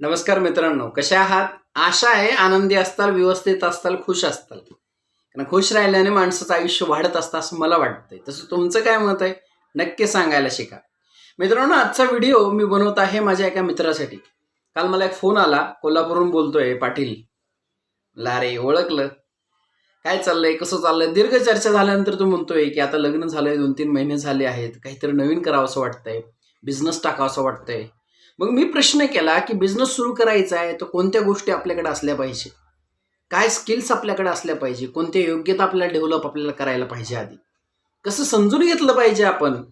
नमस्कार मित्रांनो कशा आहात? आशा आहे आनंदी असताल व्यवस्थित असताल खुश असताल. कारण खुश राहिल्याने माणसाचं आयुष्य वाढत असतं असं मला वाटतंय. तसं तुमचं काय मत आहे? नक्की सांगायला शिका. मित्रांनो आजचा व्हिडिओ मी बनवत आहे माझ्या एका मित्रासाठी. काल मला एक फोन आला कोल्हापूरहून बोलतोय पाटील. लारे ओळखलं. काय चाललंय? कसं चाललंय? दीर्घ चर्चा झाल्यानंतर तू म्हणतोय की आता लग्न झालंय दोन तीन महिने झाले आहेत. काहीतरी नवीन करावं असं वाटतंय. बिझनेस टाकावं असं वाटतंय. मग मी प्रश्न केला की बिझनेस सुरू करायचा आहे तर कोणत्या गोष्टी आपल्याकडे असल्या पाहिजे? काय स्किल्स आपल्याकडे असल्या पाहिजे? कोणत्या योग्यता आपल्याला डेव्हलप आपल्याला करायला पाहिजे आधी? कसं समजून घेतलं पाहिजे आपण?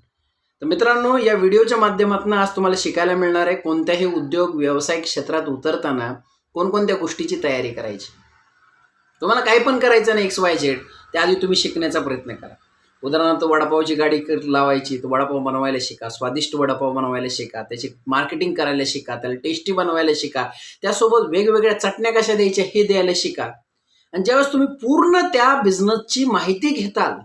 तर मित्रांनो या व्हिडिओच्या माध्यमातून आज तुम्हाला शिकायला मिळणार आहे कोणत्याही उद्योग व्यावसायिक क्षेत्रात उतरताना कोणकोणत्या गोष्टीची तयारी करायची. तुम्हाला काही पण करायचं नाही एक्स वाय झेड त्याआधी तुम्ही शिकण्याचा प्रयत्न करा. उदाहरणार्थ वडापावची गाडी कर- लावायची तर वडापाव बनवायला शिका स्वादिष्ट वडापाव बनवायला शिका त्याची मार्केटिंग करायला शिका त्याला टेस्टी बनवायला शिका त्यासोबत वेगवेगळ्या चटण्या कशा द्यायच्या हे द्यायला शिका. आणि ज्यावेळेस तुम्ही पूर्ण त्या बिझनेसची माहिती घेताल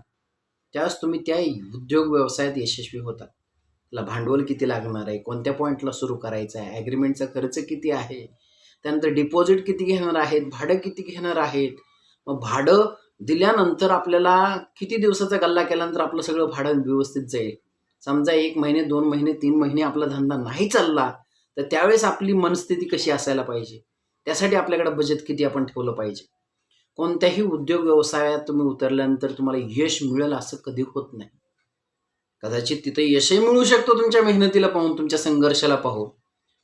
त्यावेळेस तुम्ही त्या उद्योग व्यवसायात यशस्वी होतात. त्याला भांडवल किती लागणार आहे कोणत्या पॉईंटला सुरू करायचं आहे ॲग्रीमेंटचा खर्च किती आहे त्यानंतर डिपॉझिट किती घेणार आहेत भाडं किती घेणार आहेत मग भाडं दिल्यानंतर आपल्याला किती दिवसाचा गल्ला केल्यानंतर आपलं सगळं भाडं व्यवस्थित जाईल? समजा एक महिने दोन महिने तीन महिने आपला धंदा नाही चालला तर त्यावेळेस आपली मनस्थिती कशी असायला पाहिजे? त्यासाठी आपल्याकडे बजेट किती आपण ठेवलं पाहिजे? कोणत्याही उद्योग व्यवसायात तुम्ही उतरल्यानंतर तुम्हाला यश मिळेल असं कधी होत नाही. कदाचित तिथं यशही मिळू शकतो तुमच्या मेहनतीला पाहून तुमच्या संघर्षाला पाहून.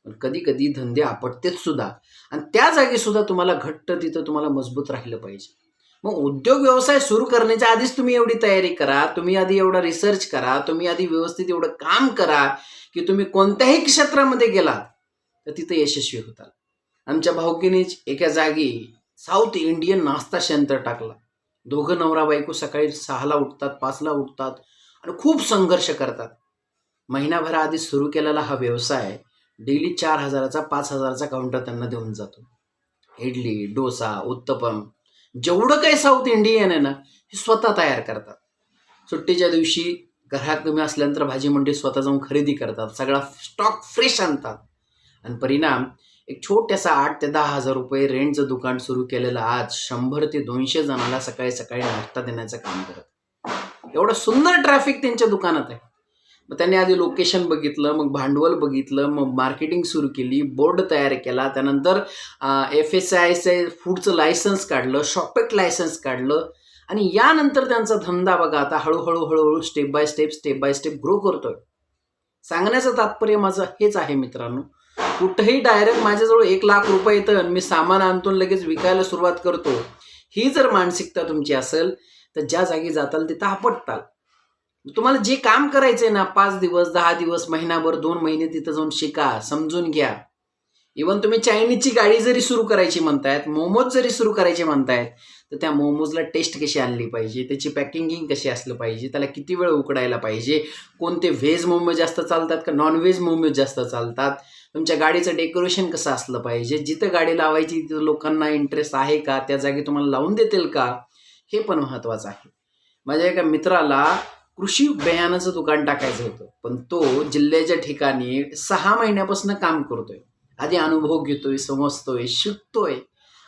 पण कधी कधी धंदे आपटतेच सुद्धा. आणि त्या जागी सुद्धा तुम्हाला घट्ट तिथं तुम्हाला मजबूत राहिलं पाहिजे. मग उद्योग व्यवसाय सुरू करण्याच्या आधीच तुम्ही एवढी तयारी करा तुम्ही आधी एवढा रिसर्च करा तुम्ही आधी व्यवस्थित एवढं काम करा की तुम्ही कोणत्याही क्षेत्रामध्ये गेलात तर तिथं यशस्वी होताल आमच्या भाऊकीनेच एका जागी साऊथ इंडियन नाश्ता सेंटर टाकला. दोघं नवरा बायको सकाळी सहाला उठतात पाचला उठतात आणि खूप संघर्ष करतात. महिनाभराआधी सुरू केलेला हा व्यवसाय डेली चार हजाराचा पाच हजाराचा काउंटर त्यांना देऊन जातो. इडली डोसा उत्तपम जेवढं काही साऊथ इंडियन आहे ना हे स्वतः तयार करतात. सुट्टीच्या दिवशी घरात कमी असल्यानंतर भाजी मंडी स्वतः जाऊन खरेदी करतात सगळा स्टॉक फ्रेश आणतात. आणि परिणाम एक छोट्यासा आठ ते दहा हजार रुपये रेंटचं दुकान सुरू केलेलं आज शंभर ते दोनशे जणांना सकाळी सकाळी नाश्ता देण्याचं काम करत. एवढं सुंदर ट्रॅफिक त्यांच्या दुकानात आहे. मग त्यांनी आधी लोकेशन बघितलं मग भांडवल बघितलं मग मार्केटिंग सुरू केली बोर्ड तयार केला. त्यानंतर एफ एस आयचं फूडचं लायसन्स काढलं शॉपेट लायसन्स काढलं. आणि यानंतर त्यांचा धंदा बघा आता हळूहळू हळूहळू step by step step by step grow करतोय. सांगण्याचं तात्पर्य माझं हेच आहे मित्रांनो. कुठंही डायरेक्ट माझ्याजवळ एक लाख रुपये येतं आणि मी सामान आणतो आणि लगेच विकायला सुरुवात करतो. ही जर मानसिकता तुमची असेल तर ज्या जागी जाताल तिथं आपटताल. तुम्हाला जे काम करायचंय ना पाच दिवस दहा दिवस महिनाभर दोन महिने तिथं जाऊन शिका समजून घ्या. इवन तुम्ही चायनीजची गाडी जरी सुरू करायची म्हणतायत मोमोज जरी सुरू करायचे म्हणतायत तर त्या मोमोजला टेस्ट कशी आणली पाहिजे त्याची पॅकिंगिंग कशी असलं पाहिजे त्याला किती वेळ उकडायला पाहिजे कोणते व्हेज मोमो जास्त चालतात का नॉनव्हेज मोमोज जास्त चालतात तुमच्या गाडीचं डेकोरेशन कसं असलं पाहिजे जिथं गाडी लावायची तिथं लोकांना इंटरेस्ट आहे का त्या जागी तुम्हाला लावून देतील का हे पण महत्त्वाचं आहे. माझ्या एका मित्राला कृषी बियाणाचं दुकान टाकायचं होतं. पण तो जिल्ह्याच्या ठिकाणी सहा महिन्यापासून काम करतोय. आधी अनुभव घेतोय समजतोय शिकतोय.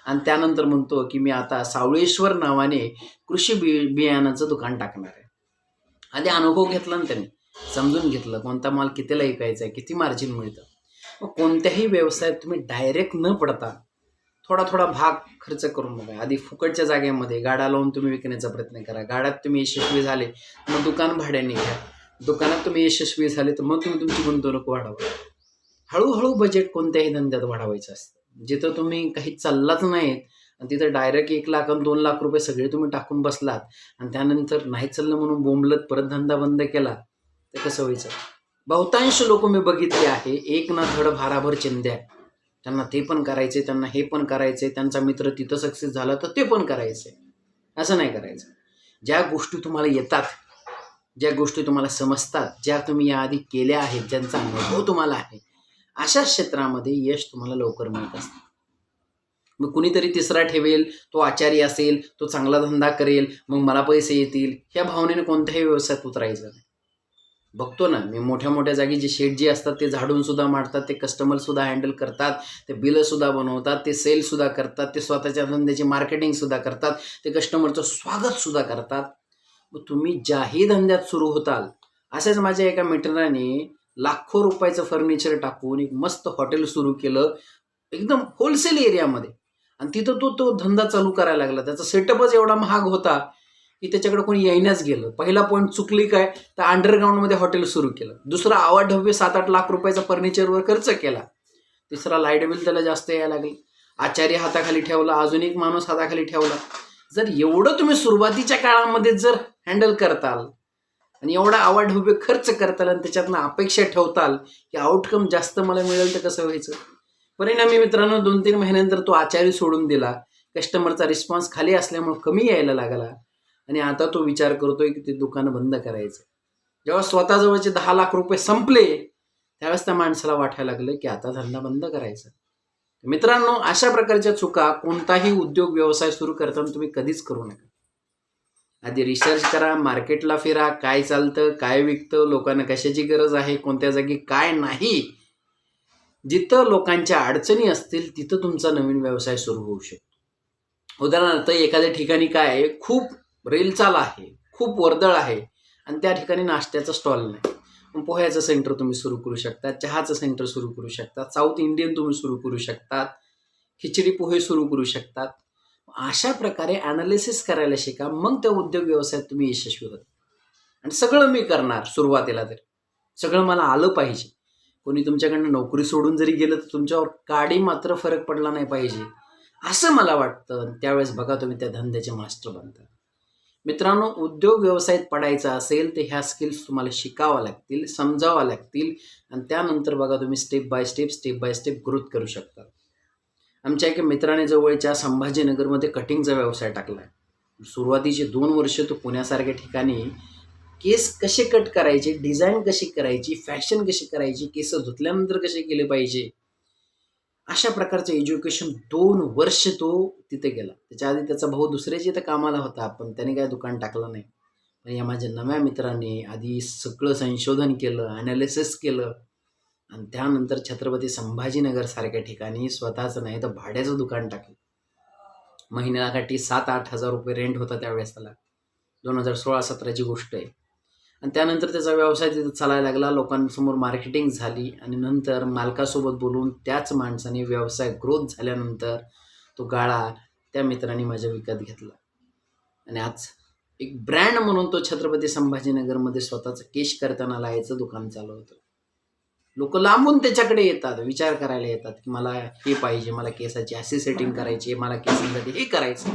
आणि त्यानंतर म्हणतो की मी आता सावळेश्वर नावाने कृषी बि बियाणाचं दुकान टाकणार आहे. आधी अनुभव घेतला ना त्यांनी. समजून घेतलं कोणता माल कितीला विकायचा आहे किती मार्जिन मिळतं. मग कोणत्याही व्यवसायात तुम्ही डायरेक्ट न पडता थोडा थोडा भाग खर्च करून बघा. आधी फुकटच्या जागेमध्ये गाड्या लावून तुम्ही विकण्याचा प्रयत्न करा. गाड्यात तुम्ही यशस्वी झाले मग दुकान भाड्याने घ्या. दुकानात तुम्ही यशस्वी झाले तर मग तुम्ही तुमची गुंतवणूक वाढवा. हळूहळू बजेट कोणत्याही धंद्यात वाढवायचं असतं. जिथं तुम्ही काही चाललाच नाहीत आणि तिथं डायरेक्ट एक लाख आणि दोन लाख रुपये सगळे तुम्ही टाकून बसलात आणि त्यानंतर नाही चाललं म्हणून बोंबलत परत धंदा बंद केला तर कसं व्हायचं? बहुतांश लोक मी बघितले आहे एक ना धड भाराभर चिंध्या. त्यांना ते पण करायचे त्यांना हे पण करायचे त्यांचा मित्र तिथं सक्सेस झाला तर ते पण करायचे असं नाही करायचं. ज्या गोष्टी तुम्हाला येतात ज्या गोष्टी तुम्हाला समजतात ज्या तुम्ही याआधी केल्या आहेत ज्यांचा अनुभव तुम्हाला आहे अशा क्षेत्रामध्ये यश तुम्हाला लवकर मिळत असतं. मग कुणीतरी तिसरा ठेवेल तो आचारी असेल तो चांगला धंदा करेल मग मला पैसे येतील ह्या भावनेने कोणत्याही व्यवसायात उतरायचं नाही. बघतो ना मी मोठ्या मोठ्या जागी जे शेड जे असतात ते झाडून सुद्धा मारतात ते कस्टमर सुद्धा हँडल करतात ते बिलं सुद्धा बनवतात ते सेल सुद्धा करतात ते स्वतःच्या धंद्याची मार्केटिंग सुद्धा करतात ते कस्टमरचं स्वागत सुद्धा करतात. मग तुम्ही ज्याही धंद्यात सुरू होताल असेच माझ्या एका मित्राने लाखो रुपयाचं फर्निचर टाकून एक मस्त हॉटेल सुरू केलं एकदम होलसेल एरियामध्ये आणि तिथं तो तो धंदा चालू करायला लागला. त्याचा सेटअपच एवढा महाग होता. की त्याच्याकडे कोणी येण्याच गेलं. पहिला पॉईंट चुकली काय? तर अंडरग्राऊंडमध्ये हॉटेल सुरू केलं. दुसरा आवाढव्य सात आठ लाख रुपयाचा फर्निचरवर खर्च केला. तिसरा लाइट बिल त्याला जास्त यायला लागली. आचार्य हाताखाली ठेवला अजून एक माणूस हाताखाली ठेवला. जर एवढं तुम्ही सुरुवातीच्या काळामध्ये जर हँडल करताल आणि एवढा आवाढव्य खर्च करताल आणि त्याच्यातनं अपेक्षा ठेवताल की आउटकम जास्त मला मिळेल तर कसं व्हायचं? परिणामी मित्रांनो दोन तीन महिन्यानंतर तो आचार्य सोडून दिला. कस्टमरचा रिस्पॉन्स खाली असल्यामुळे कमी यायला लागला. आणि आता तो विचार करतोय की ते दुकान बंद करायचं. जेव्हा स्वतःजवळचे दहा लाख रुपये संपले त्यावेळेस त्या माणसाला वाटायला लागलं की आता धंदा बंद करायचा. मित्रांनो अशा प्रकारच्या चुका कोणताही उद्योग व्यवसाय सुरू करताना तुम्ही कधीच करू नका. आधी रिसर्च करा मार्केटला फिरा काय चालतं काय विकतं लोकांना कशाची गरज आहे कोणत्या जागी काय नाही. जिथं लोकांच्या अडचणी असतील तिथं तुमचा नवीन व्यवसाय सुरू होऊ शकतो. उदाहरणार्थ एखाद्या ठिकाणी काय खूप रेलचाल आहे खूप वर्दळ आहे आणि त्या ठिकाणी नाश्त्याचा स्टॉल नाही. मग पोह्याचं सेंटर तुम्ही सुरू करू शकता चहाचं सेंटर सुरू करू शकता साऊथ इंडियन तुम्ही सुरू करू शकतात खिचडी पोहे सुरू करू शकतात. अशा प्रकारे ॲनालिसिस करायला शिका मग त्या उद्योग व्यवसायात तुम्ही यशस्वी होता. आणि सगळं मी करणार सुरुवातीला तरी. सगळं मला आलं पाहिजे. कोणी तुमच्याकडनं नोकरी सोडून जरी गेलं तर तुमच्यावर काडी मात्र फरक पडला नाही पाहिजे. असं मला वाटतं. त्यावेळेस बघा तुम्ही त्या धंद्याचे मास्टर बनता. मित्रांनो उद्योग व्यवसायात पडायचा असेल तर ह्या स्किल्स तुम्हाला शिकाव्या लागतील समजाव्या लागतील. आणि त्यानंतर बघा तुम्ही step by step step by step growth करू शकता. आमच्या एका मित्राने जवळच्या संभाजीनगरमध्ये कटिंगचा व्यवसाय टाकला आहे सुरुवातीचे दोन वर्ष तो पुण्यासारख्या ठिकाणी केस कसे कट करायचे डिझाईन कशी करायची फॅशन कशी करायची केस धुतल्यानंतर कसे केले पाहिजे अशा प्रकारचं एज्युकेशन दोन वर्ष तो तिथे गेला. त्याच्या आधी त्याचा भाऊ दुसऱ्याच्या इथं कामाला होता पण त्याने काय दुकान टाकलं नाही. पण या माझ्या नव्या मित्राने आधी सगळं संशोधन केलं ॲनालिसिस केलं. आणि त्यानंतर छत्रपती संभाजीनगर सारख्या ठिकाणी स्वतःचं नाही तर भाड्याचं दुकान टाकलं. महिन्याकाठी सात आठ हजार रुपये रेंट होता त्यावेळेस त्याला. दोन हजार सोळा सतराची गोष्ट आहे. आणि त्यानंतर त्याचा व्यवसाय तिथं चालायला लागला. लोकांसमोर मार्केटिंग झाली आणि नंतर मालकासोबत बोलून त्याच माणसाने व्यवसाय ग्रोथ झाल्यानंतर तो गाळा त्या मित्राने माझ्या विकत घेतला. आणि आज एक ब्रँड म्हणून तो छत्रपती संभाजीनगरमध्ये स्वतःचं केश करताना लायचं दुकान चालवतं. लोक लांबून त्याच्याकडे येतात विचार करायला येतात की मला हे पाहिजे मला केसाची अशी सेटिंग करायची मला केसांसाठी हे करायचं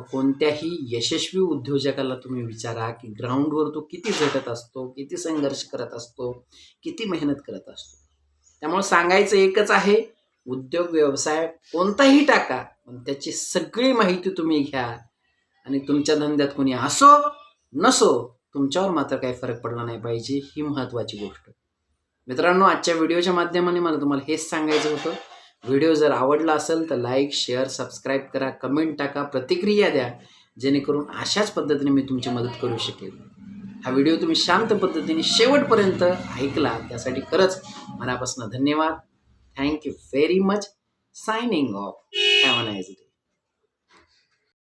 कोणत्याही यशस्वी उद्योजकाला तुम्ही विचारा की ग्राउंडवर तो किती झटत असतो किती संघर्ष करत असतो किती मेहनत करत असतो. त्यामुळे सांगायचं एकच आहे उद्योग व्यवसाय कोणताही टाका पण त्याची सगळी माहिती तुम्ही घ्या आणि तुमच्या धंद्यात कोणी असो नसो तुमच्यावर मात्र काही फरक पडला नाही पाहिजे ही महत्त्वाची गोष्ट. मित्रांनो आजच्या व्हिडिओच्या माध्यमाने मला तुम्हाला हेच सांगायचं होतं व्हिडिओ जर आवडला असेल तर लाईक शेअर सबस्क्राईब करा कमेंट टाका प्रतिक्रिया द्या जेणेकरून अशाच पद्धतीने मी तुमची मदत करू शकेल हा व्हिडिओ तुम्ही शांत पद्धतीने शेवटपर्यंत ऐकला त्यासाठी खरंच मनापासून धन्यवाद. Thank you very much signing off have a day